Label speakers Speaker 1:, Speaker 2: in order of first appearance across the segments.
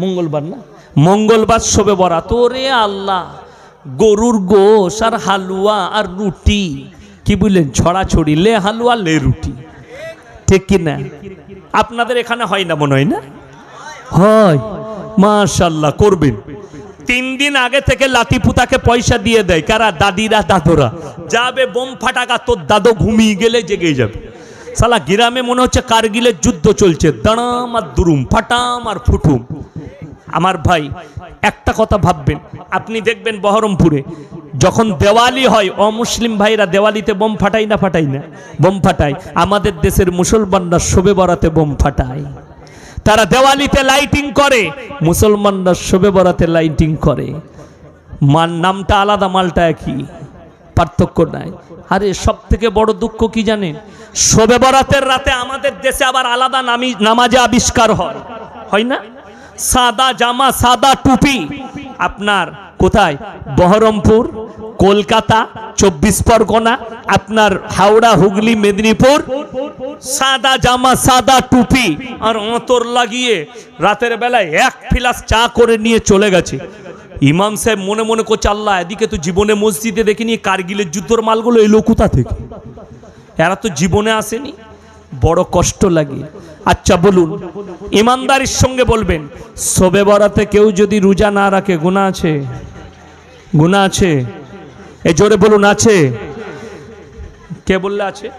Speaker 1: মঙ্গলবার না? মঙ্গলবার শোবে বরাত ওরে আল্লাহ, গরুর গোশ আর হালুয়া আর রুটি। কি বললেন ছড়াছড়ি, লে হালুয়া, লে রুটি। ঠিক কি না? আপনাদের এখানে হয় না মনে হয় না? হয়। মাশাল্লাহ, করবেন। তিন দিন আগে থেকে লাতিপুতাকে পয়সা দিয়ে দেয়। কারা? দাদিরা, দাদরা। যাবে বোম ফাটাকা, তোর দাদু ঘুমিয়ে গেলে জেগে যাবে। সালা গ্রামে মনে হচ্ছে কারগিলের যুদ্ধ চলছে। দাঁড়াম আর দুরুম, ফাটাম আর ফুটুম। আমার ভাই, একটা কথা ভাববেন, আপনি দেখবেন বহরমপুরে যখন দেওয়ালি হয়, অমুসলিম ভাইরা দেওয়ালিতে বোম ফাটাই না ফাটাই না? বোম ফাটায়। আমাদের দেশের মুসলমানরা শোবে বরাতে বোম ফাটায়। তারা দেওয়ালিতে লাইটিং করে, মুসলমানরা শোবে বরাতে লাইটিং করে। মান নামটা আলাদা, মালটা একই। পার্থক্য নাই। আরে সব থেকে বড় দুঃখ কি জানেন? শোবে বরাতের রাতে আমাদের দেশে আবার আলাদা নামি নামাজে আবিষ্কার হয়। হয় না? সাদা জামা, সাদা টুপি। আপনার কোথায়? বহরমপুর, কলকাতা, চব্বিশ পরগনা, আপনার হাওড়া, হুগলি, মেদিনীপুর। সাদা জামা, সাদা টুপি। আর অঁতর লাগিয়ে রাতের বেলায় এক ফিলাস চা করে নিয়ে চলে গেছে। ইমাম সাহেব মনে মনে করছে, আল্লাহ, এদিকে তো জীবনে মসজিদে দেখিনি কার্গিলের যুদ্ধর মালগুলো এলো কোথা থেকে? এরা তো জীবনে আসেনি। বড় কষ্ট লাগে। আচ্ছা বলুন, ইমানদারির সঙ্গে বলবেন, শোবে বরাতে কেউ যদি রোজা না রাখে গুণা আছে? গুণা আছে? এ জোরে বলুন, আছে? কে বললে আছে?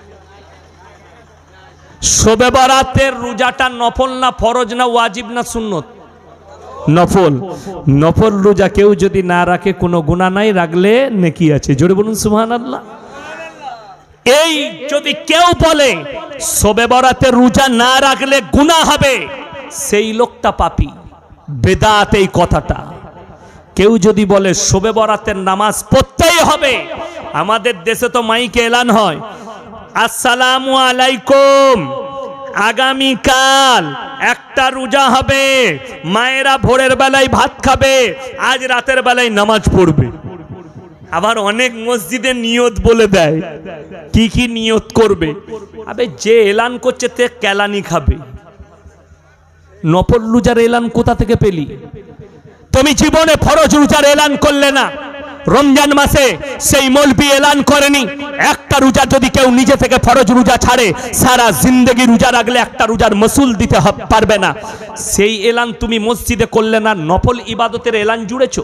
Speaker 1: শোবে বরাতের রোজাটা নফল না ফরজ না ওয়াজিব না সুন্নত? নফল। নফল রোজা কেউ যদি না রাখে, কোনো গুণা নাই রাখলে নেকি আছে। জোরে বলুন সুহান আল্লাহ এই যদি কেউ বলে শোবে বরাতে রোজা না রাখলে গুণা হবে, সেই লোকটা পাপি। বেদাত এই কথাটা। কেউ যদি বলে শোবে বরাতের নামাজ পড়তেই হবে, আমাদের দেশে তো মাইকে এলান হয়। আসসালামু আলাইকুম। আগামীকাল একটা রোজা হবে, মায়েরা ভোরের বেলায় ভাত খাবে, আজ রাতের বেলায় নামাজ পড়বে। আবার অনেক মসজিদে নিয়ত বলে দেয়, কি কি নিয়ত করবে? আবে যে এলান করছে তে কেলানি খাবে। নফল রোজার এলান কোথা থেকে পেলি? তুমি জীবনে ফরজ রোজার এলান করলে না। রমজান মাসে সেই মলবি এলান করেনি। একটা রোজা যদি কেউ নিজে থেকে ফরজ রোজা ছাড়ে, সারা জিন্দগি রোজা রাখলে একটা রোজার মসুল দিতে পারবে না। সেই এলান তুমি মসজিদে করলে না, নফল ইবাদতের এলান জুড়েছো?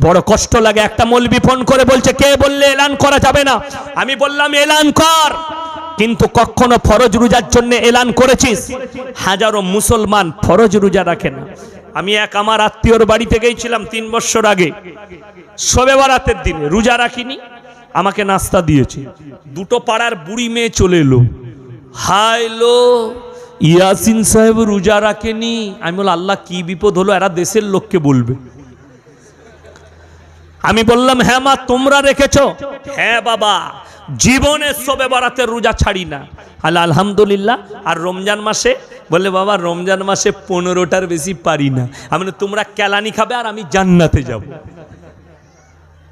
Speaker 1: বড় কষ্ট লাগে, একটা মলবি ফোন করে বলছে, কে বললে এলান করা যাবে না? আমি বললাম, এলান কর। কিন্তু কখনো ফরজ রোজার জন্য এলান করেছিস? হাজারো মুসলমান ফরজ রোজা রাখে না। আমি এক আমার আত্মীয়র বাড়িতে গিয়েছিলাম তিন বছর আগে। শবে বারাতের দিনে, রোজা রাখিনি, আমাকে নাস্তা দিয়েছে। দুটো পাড়ার বুড়ি মেয়ে চলে এলো। হাই লো, ইয়াসিন সাহেব রোজা রাখেনি। আমি বল আল্লাহ কি বিপদ হলো, এরা দেশের লোককে বলবে। আমি বললাম হ্যাঁ মা, তোমরা রেখেছো। হ্যাঁ বাবা, জীবনে সবে বরাতে রোজা ছাড়ি না। আল্লাহ, আলহামদুলিল্লাহ, আর রমজান মাসে বলে বাবা, রমজান মাসে পনেরোটার বেশি পারি না। আমি তোমরা কেলানি খাবে আর আমি জান্নাতে যাব।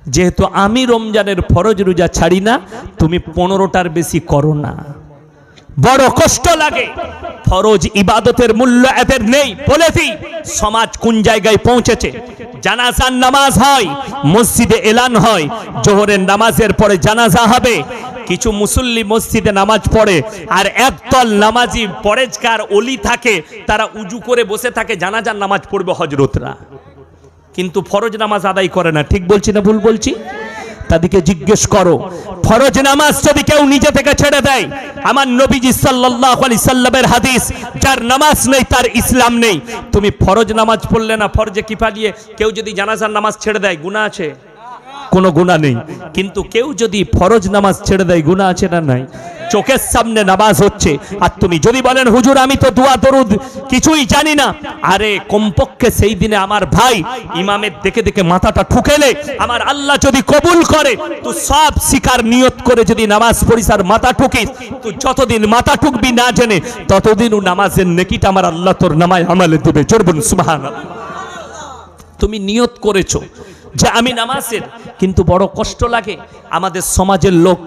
Speaker 1: যেহেতু আমি রমজানের ফরজ রোজা ছাড়ি না, তুমি পনেরোটার বেশি করো না। বড় কষ্ট লাগে। ফরজ ইবাদতের মূল্য এদের নেই। বলে দিই, সমাজ কোন জায়গায় পৌঁছেছে? জানাজার নামাজ হয়, মসজিদে এলান হয়, জোহরের নামাজের পরে জানাজা হবে কিছু মুসল্লি মসজিদে নামাজ পড়ে, আর একদল নামাজি পরেজকার অলি থাকে, তারা উজু করে বসে থাকে, জানাজার নামাজ পড়বে হজরতরা কিন্তু ফরজ নামাজ আদায় করে না, ঠিক বলছি না ভুল বলছি? তাদেরকে জিজ্ঞেস করো, ফরজ নামাজ যদি কেউ নিজে থেকে ছেড়ে দেয়, আমার নবীজি সাল্লাল্লাহু আলাইহি সাল্লামের হাদিস, যার নামাজ নেই, তার ইসলাম নেই। তুমি ফরজ নামাজ পড়লে না, ফরজে কিফালিয়ে কেউ যদি জানাজার নামাজ ছেড়ে দেয়, গুনাহ আছে? কোনো গুণা নেই। কিন্তু কেউ যদি ফরজ নামাজ ছেড়ে দেয়, গুণা আছে না নাই? চোখের সামনে নামাজ হচ্ছে। আর তুমি যদি বলেন, হুজুর, আমি তো দোয়া, দরুদ কিছুই জানি না। আরে, কমপক্ষে সেই দিনে আমার ভাই ইমামের দেখে দেখে মাথাটা ঠুকেলে, আমার আল্লাহ যদি কবুল করে, তুই সব শিকার নিয়ত করে যদি নামাজ পড়িস আর মাথা ঠুকিস, তুই যতদিন মাথা ঠুকবি না জেনে, ততদিনও নামাজের নেকিটা আমার আল্লাহ তোর নামায় আমালে দেবে। চড়বুন সুবহানাল্লাহ। তুমি নিয়ত করেছ যে আমি নামাজের, কিন্তু বড় কষ্ট লাগে আমাদের সমাজের লোক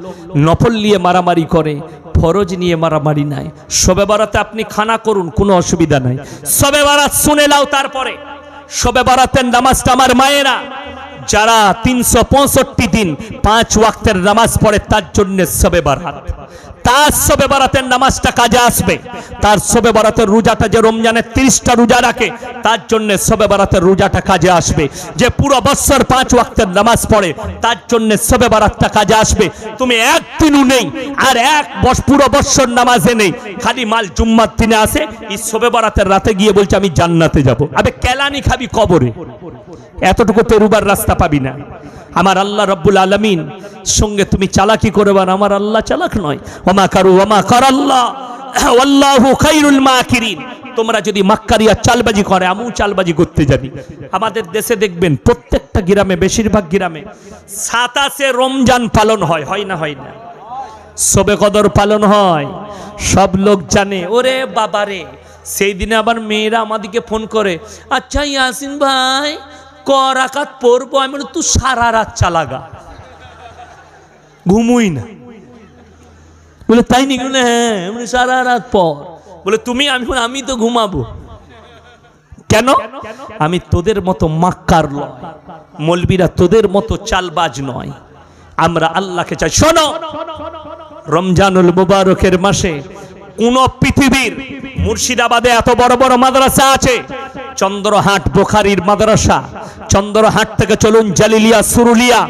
Speaker 1: নফল নিয়ে মারামারি করে, ফরজ নিয়ে মারামারি নাই। সবে বারাতে আপনি খানা করুন, কোনো অসুবিধা নাই। সবে বারাত শুনে নাও তারপরে। সবে বারাতের নামাজটা আমার মায়েরা যারা তিনশো পঁয়ষট্টি দিন পাঁচ ওয়াক্তের নামাজ পড়ে তার জন্য সবে বারাত। তার সবে বারাতের নামাজটা কাজে আসবে। তার সবে বারাতের রোজাটা যে রমজানের তিরিশটা রোজা রাখে, তার জন্য সবে বারাতের রোজাটা কাজে আসবে। যে পুরো বৎসর পাঁচ ওয়াক্তের নামাজ পড়ে, তার জন্য সবে বারাতটা কাজে আসবে। তুমি একদিনও নেই, আর এক পুরো বৎসর নামাজে নেই। খালি মাল জুম্মার দিনে আসে, এই সবে বারাতের রাতে গিয়ে বলছে, আমি জান্নাতে যাব। আবে, কেলানি খাবি কবরে। এতটুকু পেরুবার রাস্তা পাবি না। আমার আল্লাহ রব্বুল আলমিন, সঙ্গে তুমি চালাকি আর আমার আল্লাহ চালাক নয়। ওমা কারু, ওমা কর আল্লাহ? খাইরুল মাকিরিন। তোমরা যদি মাক্কারিয়া চালবাজি করে, আমিও চালবাজি করতে জানি। আমাদের দেশে দেখবেন প্রত্যেকটা গ্রামে, বেশিরভাগ গ্রামে সাতাশে রমজান পালন হয় হয় না হয় না? সবে কদর পালন হয়। সব লোক জানে, ওরে বাবারে, সেই দিনে আবার মেয়েরা আমাদেরকে ফোন করে আচ্ছা ইয়াসিন ভাই ক রাকাত পড়ব, আমি তুই সারা রাত চালাগা। ঘুমুই না। বলে, তাই নি বলে হ্যাঁ। সারা রাত পর। বলে, তুমি, আমি আমি তো ঘুমাবো। কেন? আমি তোদের মতো মাক্কার মলবিরা তোদের মতো চালবাজ নয়। আমরা আল্লাহকে চাই। শোনো, রমজানুল মুবারকের মাসে কোন পৃথিবীর মুর্শিদাবাদে এত বড় বড় মাদ্রাসা আছে। চন্দ্রহাট বোখারির মাদ্রাসা। চন্দ্রহাট থেকে চলুন জালিলিয়া, সুরুলিয়া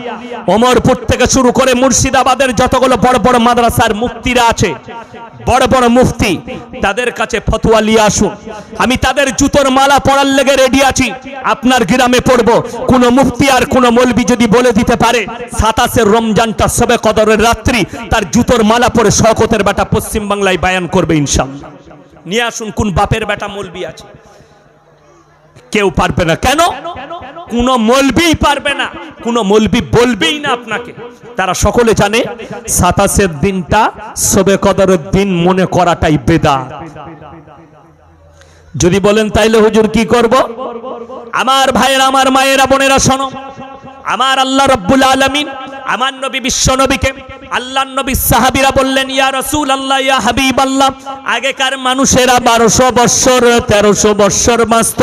Speaker 1: অমরপুর থেকে শুরু করে মুর্শিদাবাদের যতগুলো বড় বড় মাদ্রাসার মুক্তিরা আছে। বড় বড় মুফতি, তাদের কাছে ফতোয়া নিয়ে আসুন। আমি তাদের জুতোর মালা পরার লেগে রেডি আছি। আপনার গ্রামে পড়ব। কোন মুফতি আর কোন মলবি যদি বলে দিতে পারে সাতাশের রমজানটা সবে কদরের রাত্রি, তার জুতোর মালা পরে শকতের বেটা পশ্চিম বাংলায় বায়ান করবে ইনশাল্লাহ নিয়ে আসুন, কোন বাপের বেটা মলবি আছে। কেউ পারবে না। কেন? কোন মলবি পারবে না, কোন মলবি বলবেই না আপনাকে। তারা সকলে জানে, সাতাশের দিনটা সবে কদরের দিন মনে করাটাই বেদা যদি বলেন, তাইলে হুজুর কি করব? আমার ভাইয়েরা, আমার মায়েরা, বোনেরা, শোনো। আমার আল্লাহ রব্বুল আলামিন আমার নবী বিশ্ব নবীকে আল্লাহ নবী সাহাবিরা বললেন, ইয়া রসুল আল্লাহ ইয়া হাবিব আল্লাহ আগেকার মানুষেরা বারোশো বৎসর, তেরোশো বৎসর বাঁচত।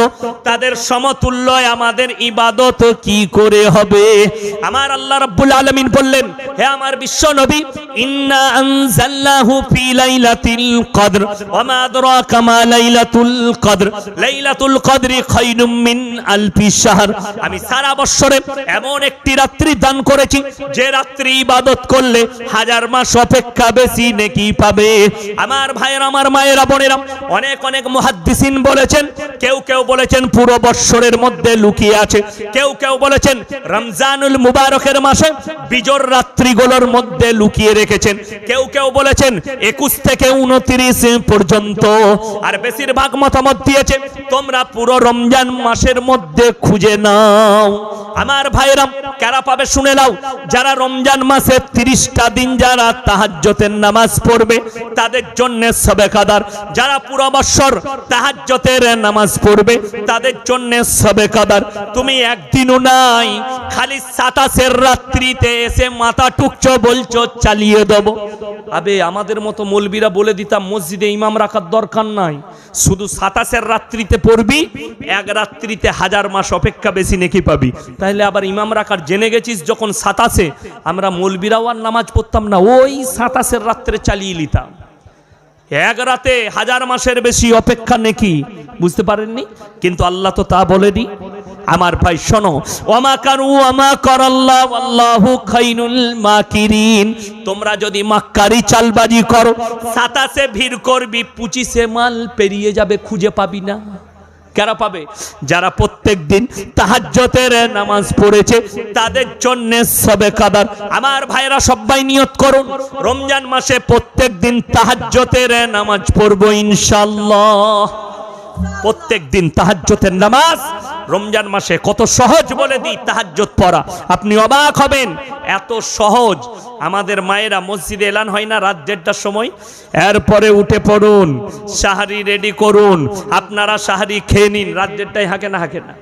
Speaker 1: তাদের সমতুল্য আমাদের ইবাদত কি করে হবে? আমার আল্লাহ রব্বুল আলমিন বললেন হে আমার বিশ্ব নবী, ইন্না আনজালনাহু ফি লাইলাতিল কদর ওয়া মা আদরাকা মা লাইলাতুল কদর, লাইলাতুল কদরি খায়রুম মিন আলফি শাহর। আমি সারা বৎসরে এমন একটি রাত্রি দান করেছি, যে রাত্রি ইবাদত করলে হাজার মাস অপেক্ষা বেশি নেকি পাবে। আমার ভাইয়ের, আমার মায়েরা, বোনেরা, অনেক অনেক মুহাদ্দিসিন বলেছেন, কেউ কেউ বলেছেন পুরো বৎসরের মধ্যে লুকিয়ে আছে। কেউ কেউ বলেছেন, রমজানুল মুবারকের মাসে বিজোর রাত্রিগুলোর মধ্যে লুকিয়ে রেখেছেন। কেউ কেউ বলেছেন, একুশ থেকে উনত্রিশ পর্যন্ত। আর বেশিরভাগ মতামত দিয়েছে, তোমরা পুরো রমজান মাসের মধ্যে খুঁজে নাও। আমার ভাইরাম কারা পাবে শুনে নাও। যারা রমজান মাসে তিরিশটা দিন যারা তাহাজ্জতের নামাজ পড়বে, তাদের জন্য সবে কাদার যারা পুরো বৎসর তাহাজ্জতের নামাজ পড়বে, তাদের জন্য সবে কাদার তুমি একদিনও নাই, খালি সাতাশের রাত্রিতে এসে মাথা টুকছো বলছো চালিয়ে দেবো। আবে, আমাদের মতো মৌলবীরা বলে দিতাম, মসজিদে ইমাম রাখার দরকার নাই। শুধু সাতাশের রাত্রিতে পড়বি, এক রাত্রিতে হাজার মাস অপেক্ষা বেশি নেকি পাবি। তাহলে আবার ইমাম রাখার জেনে গেছিস, যখন সাতাশে, আমরা মৌলবীরাও আর নামাজ পড়তাম না, ওই সাতাশের রাত্রে চালিয়ে নিতাম। এক রাতে হাজার মাসের বেশি অপেক্ষা নেকি, বুঝতে পারেননি? কিন্তু আল্লাহ তো তা বলেনি। আমার ভাই, শোনো, ওমা কারু ওমা করাল্লাহ আল্লাহু খাইনুল মাকিরিন। তোমরা যদি মাক্কারি চালবাজি করো, সাতাশে ভিড় করবি, পঁচিশে মাল পেরিয়ে যাবে, খুঁজে পাবি না। কারা পাবে? যারা প্রত্যেক দিন তাহাজ্জতের নামাজ পড়েছে, তাদের জন্য সবে কাদার। আমার ভাইরা সবাই নিয়ত করুন, রমজান মাসে প্রত্যেক দিন তাহাজ্জতের নামাজ পড়ব ইনশাল্লাহ প্রত্যেক দিন তাহাজ্জতের নামাজ রমজান মাসে কত সহজ বলে দিই তাহাজ্জত পড়া। আপনি অবাক হবেন, এত সহজ। আমাদের মায়েরা মসজিদে এলান হয় না রাত দেড়টার সময়? এরপরে উঠে পড়ুন সাহারি রেডি করুন। আপনারা সাহারি খেয়ে নিন, রাত দেড়টায় হাঁকে না হাঁকে না?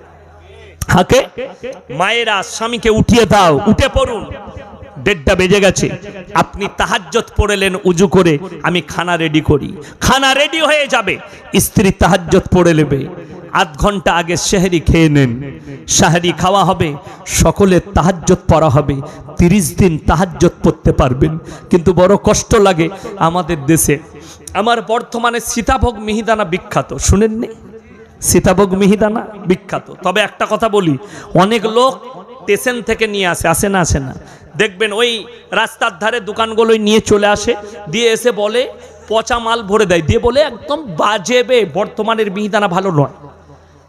Speaker 1: হাঁকে? মায়েরা স্বামীকে উঠিয়ে দাও, উঠে পড়ুন। দেড়টা বেজে গেছে। আপনি তাহাজ্জত পড়েলেন উজু করে, আমি খানা রেডি করি। খানা রেডি হয়ে যাবে, স্ত্রী তাহাজ্জত পড়ে নেবে। আধ ঘণ্টা আগে সেহরি খেয়ে নেন। সাহারি খাওয়া হবে, সকলে তাহাজ্জত পড়া হবে, তিরিশ দিন তাহাজ্জত পড়তে পারবেন। কিন্তু বড় কষ্ট লাগে আমাদের দেশে। আমার বর্তমানে সীতাভোগ মিহিদানা বিখ্যাত শুনেননি সীতাভোগ মিহিদানা বিখ্যাত। তবে একটা কথা বলি, অনেক লোক স্টেশন থেকে নিয়ে আসে আসে না আসে না। দেখবেন ওই রাস্তার ধারে দোকানগুলোই নিয়ে চলে আসে, দিয়ে এসে বলে, পচা মাল ভরে দেয়। দিয়ে বলে, একদম বাজেবে বর্তমানের মিহিদানা ভালো নয়।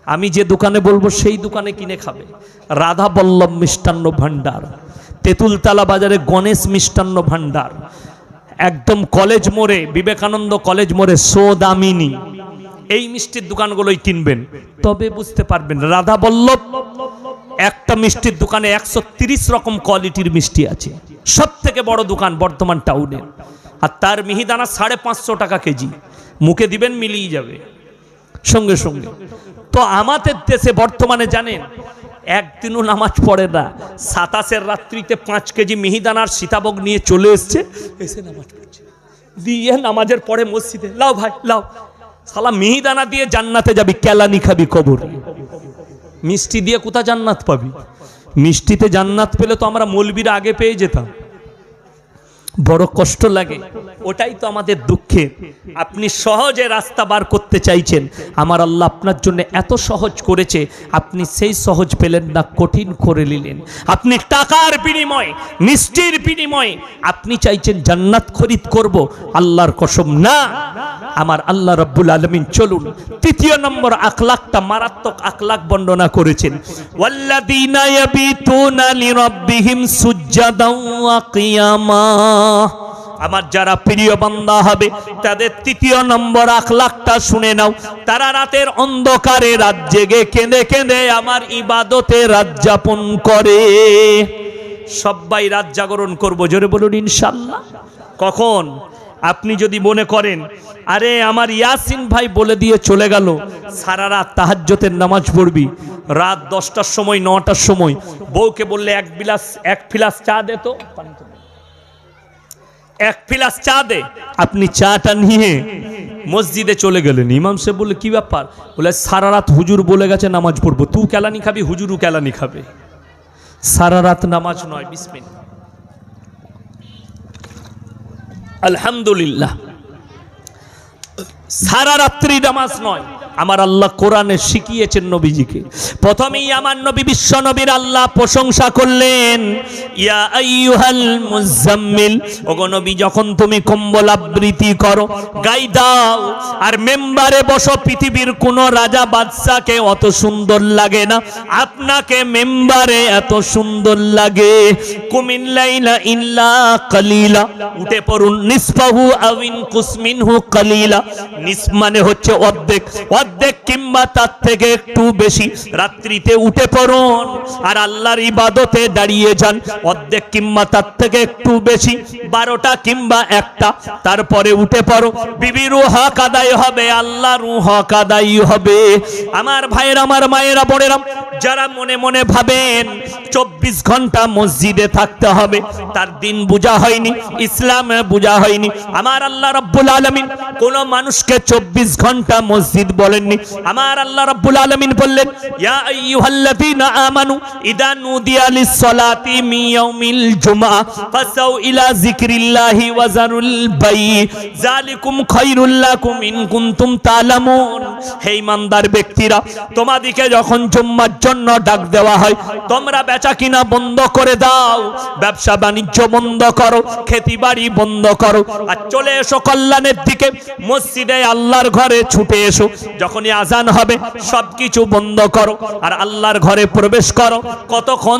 Speaker 1: আমি যে দোকানে বলব সেই দোকানে কিনে খাবে। রাধা বল্লভ মিষ্টান্ন ভাণ্ডার, তেঁতুলতলা বাজারে গণেশ মিষ্টান্ন ভাণ্ডার, একদম কলেজ মোড়ে, বিবেকানন্দ কলেজ মোড়ে সোদামিনী। এই মিষ্টির দোকানগুলোই কিনবেন। তবে বুঝতে পারবেন, রাধা বল্লভ, একটা মিষ্টির দোকানে একশো রকম কোয়ালিটির মিষ্টি আছে। সব থেকে বড় দোকান বর্তমান টাউনে। আর তার মিহিদানা সাড়ে পাঁচশো টাকা কেজি। মুখে দিবেন, মিলিয়ে যাবে। সঙ্গে সঙ্গে। তো আমাদের দেশে বর্তমানে জানেন একদিনও নামাজ পড়ে না। সাতাশের রাত্রিতে পাঁচ কেজি মিহিদানার সীতাভোগ নিয়ে চলে এসছে, এসে নামাজ পড়ছে। দিয়ে নামাজের পরে মসজিদে, লাও ভাই, লাও। সালা মিহিদানা দিয়ে জান্নাতে যাবি, কেলানি খাবি কবর। মিষ্টি দিয়ে কোথা জান্নাত পাবি? মিষ্টিতে জান্নাত পেলে তো আমরা মলবিরা আগে পেয়ে যেতাম। বড় কষ্ট লাগে। ওটাই তো আমাদের দুঃখে। আপনি সহজে রাস্তা বার করতে চাইছেন। আমার আল্লাহ আপনার জন্য এত সহজ করেছে। আপনি সেই সহজ পেলেন না, কঠিন করে নিলেন। আপনি টাকার বিনিময়ে, মিষ্টির বিনিময়ে আপনি চাইছেন জান্নাত খরিদ করব। আল্লাহর কসম না। আমার আল্লাহ রব্বুল আলমিন চলুন, তৃতীয় নম্বর আখলাকটা মারাত্মক আখলাক বর্ণনা করেছেন। ওয়াল্লাযীনা ইয়াবিতুনা লিরাব্বিহিম সুজ্জাদাও ওয়া কিয়ামা। আমার যারা প্রিয় বান্দা হবে, তাদের তৃতীয় নম্বর আখলাকটা শুনে নাও। তারা রাতের অন্ধকারে রাত জেগে কেঁদে কেঁদে আমার ইবাদতে রাত যাপন করে। সবাই রাত জাগরণ করব, জোরে বলুন ইনশাল্লাহ। কখন? আপনি যদি মনে করেন, আরে আমার ইয়াসিন ভাই বলে দিয়ে চলে গেল, সারা রাত তাহাজ্জতের নামাজ পড়বি। রাত দশটার সময়, নটার সময়, বউকে বললে এক বিলাস এক ফিলাস চা দে তো। এক ফিলাস চা দে। আপনি চাটা নিয়ে মসজিদে চলে গেলেন। ইমাম সাহেব বললে, কি ব্যাপার? বলে, সারা রাত হুজুর বলে গেছে নামাজ পড়ব। তুই কেলানি খাবি, হুজুরও কেলানি খাবে। সারা রাত নামাজ নয় বিসমিন আলহামদুলিল্লাহ। সারা রাত্রি নামাজ নয়। আমার আল্লাহ কোরআনে শিখিয়েছেন নবীজিকে। প্রথমেই আমার নবী বিশ্ব নবীর আল্লাহ প্রশংসা করলেন, ইয়া মুজাম্মিল যখন তুমি কম্বল আবৃত্তি করো, গাই দাও, আর মেম্বারে বসো, পৃথিবীর কোন রাজা বাদশাকে অত সুন্দর লাগে না, আপনাকে মেম্বারে এত সুন্দর লাগে। কুমিল্লাইলা ইল্লা কালিলা, উঠে পড়ুন, নিসফাহু আউইন কুসমিনহু কালিলা। নিস মানে হচ্ছে অর্ধেক অর্ধেক কিংবা তার থেকে একটু বেশি। রাত্রিতে উঠে পড়ুন আর আল্লাহর ইবাদতে দাঁড়িয়ে যান। অর্ধেক কিংবা তার থেকে একটু বেশি, বারোটা কিংবা একটা। তারপরে উঠে পড়ো। বিবির হক আদায় হবে, আল্লাহরু হক আদায় হবে। আমার ভাইয়ের, আমার মায়েরা, বোনেরা যারা মনে মনে ভাবেন চব্বিশ ঘণ্টা মসজিদে থাকতে হবে, তার দিন বোঝা হয়নি, ইসলাম বোঝা হয়নি। আমার আল্লাহ রব্বুল আলমিন কোন মানুষকে চব্বিশ ঘণ্টা মসজিদ বলেননি। আমার আল্লাহ রব্বুল আলমিন বললেন যারুল বাই। ব্যক্তিরা, তোমাদিকে যখন জুম্মার জন্য ডাক দেওয়া হয়। তোমরা বেচা কিনা বন্ধ করে দাও। ব্যবসা বাণিজ্য বন্ধ করো। খেতি বাড়ি বন্ধ করো। আর চলে এসো কল্যাণের দিকে। মসজিদে আল্লাহর ঘরে ছুটে এসো। যখনই আজান হবে, সবকিছু বন্ধ করো। আর আল্লাহর ঘরে প্রবেশ করো। কতক্ষণ